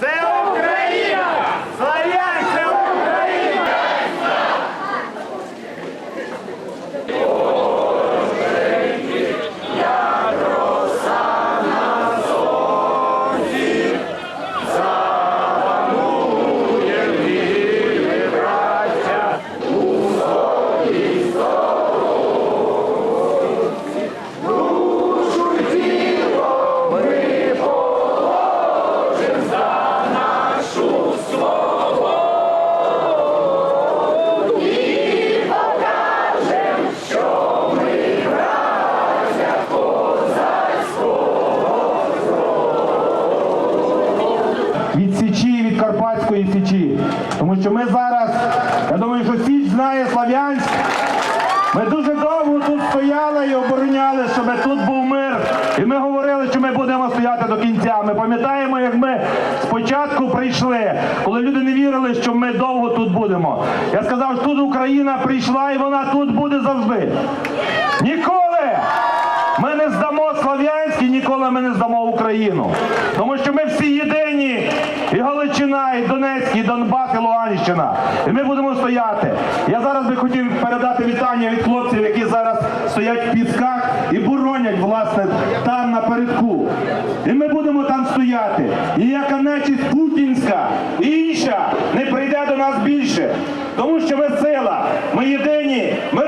Це Україна! Слав'ян, це Україна! Від Січі, від Карпатської Січі. Тому що ми зараз, я думаю, що Січ знає Слав'янськ. Ми дуже довго тут стояли і обороняли, щоб тут був мир. І ми говорили, що ми будемо стояти до кінця. Ми пам'ятаємо, як ми спочатку прийшли, коли люди не вірили, що ми довго тут будемо. Я сказав, що тут Україна прийшла і вона тут буде завжди. Ніколи! Ми не здамо Слов'янськ і ніколи ми не здамо Україну. Тому що ми всі єдині. І Галичина, і Донецьк, і Донбас, і Луганщина. І ми будемо стояти. Я зараз би хотів передати вітання від хлопців, які зараз стоять в пісках і боронять, власне, там напередку. І ми будемо там стояти. І яка нечість путінська, інша не прийде до нас більше. Тому що ми сила, ми єдині, ми